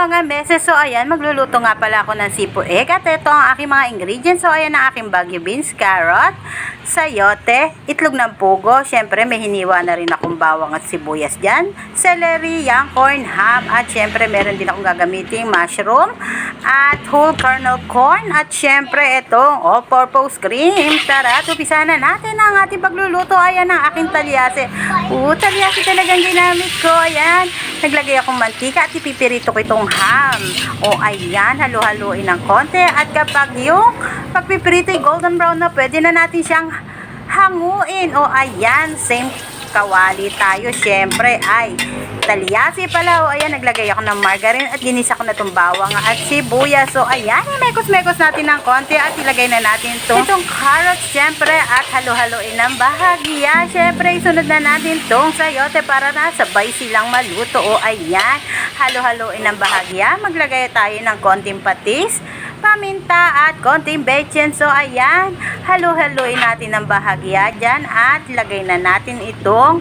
mga meses. So, ayan, magluluto nga pala ako ng sipo egg. At ito ang aking mga ingredients. So, ayan ang aking bagyo beans, carrot, sayote, itlog ng pugo. Siyempre, may hiniwa na rin akong bawang at sibuyas dyan. Celery, young corn, ham. At siyempre, meron din akong gagamiting mushroom at whole kernel corn. At siyempre, itong all-purpose cream. Tara, tupisahan na natin ang ating pagluluto. Ayan ang aking talyase. Oo, talyase talagang ginamit ko. Ayan. Naglagay akong mantika at ipipirito ko itong ham. O ayan, halo-haloin ng konti. At kapag yung pagpipirito ay golden brown na, pwede na natin siyang hanguin. O ayan, same kawali tayo. Syempre ay talyasi pala. O ayan, naglagay ako ng margarine at ginisa ko na itong bawang at sibuyas. So ayan, mekos-mekos natin ng konti at ilagay na natin itong, itong carrots syempre at halo-haloin ng bahagya. Syempre, isunod na natin itong sayote para na sabay silang maluto. O ayan, halo-haloin ng bahagya. Maglagay tayo ng konting patis paminta at konting bechin. So, ayan, halo-haloin natin ng bahagya dyan at lagay na natin itong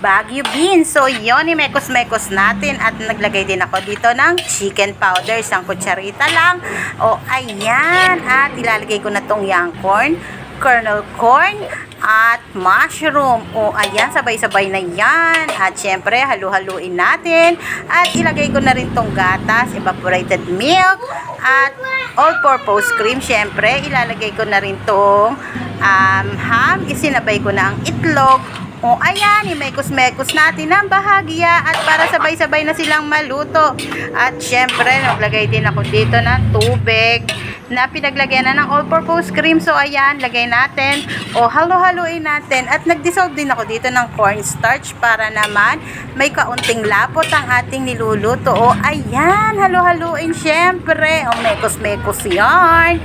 Baguio beans. So, yun, imekos-mekos natin. At naglagay din ako dito ng chicken powder. Isang kutsarita lang. O, ayan. At ilalagay ko na tong young corn, kernel corn, at mushroom. O, ayan, sabay-sabay na yan. At syempre, halu-haluin natin. At ilagay ko na rin tong gatas, evaporated milk, at all-purpose cream. Syempre, ilalagay ko na rin tong um, ham. Isinabay ko na ang itlog. O ayan, imekos-mekos natin ang bahagya at para sabay-sabay na silang maluto. At syempre, naglagay din ako dito ng tubig na pinaglagyan na ng all-purpose cream. So ayan, lagay natin. O halo-haloin natin. At nag-dissolve din ako dito ng cornstarch para naman may kaunting lapot ang ating niluluto. O ayan, halo-haloin syempre. O mekos-mekos yarn.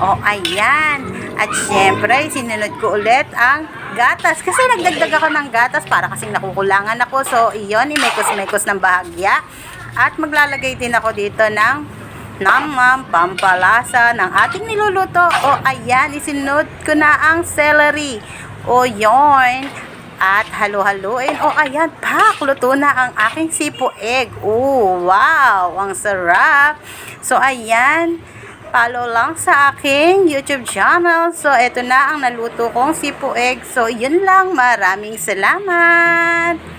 O ayan. At syempre, sinunod ko ulit ang gatas. Kasi nagdagdag ako ng gatas para kasing nakukulangan ako. So, iyon, imekos-mekos ng bahagya. At maglalagay din ako dito ng namam, pampalasa ng ating niluluto. O, ayan, isinod ko na ang celery. O, yon At halo-haloin. O, ayan, pak, luto na ang aking sipo egg. O, wow, ang sarap. So, ayan, follow lang sa aking YouTube channel. So, ito na ang naluto kong sipo egg. So, yun lang. Maraming salamat.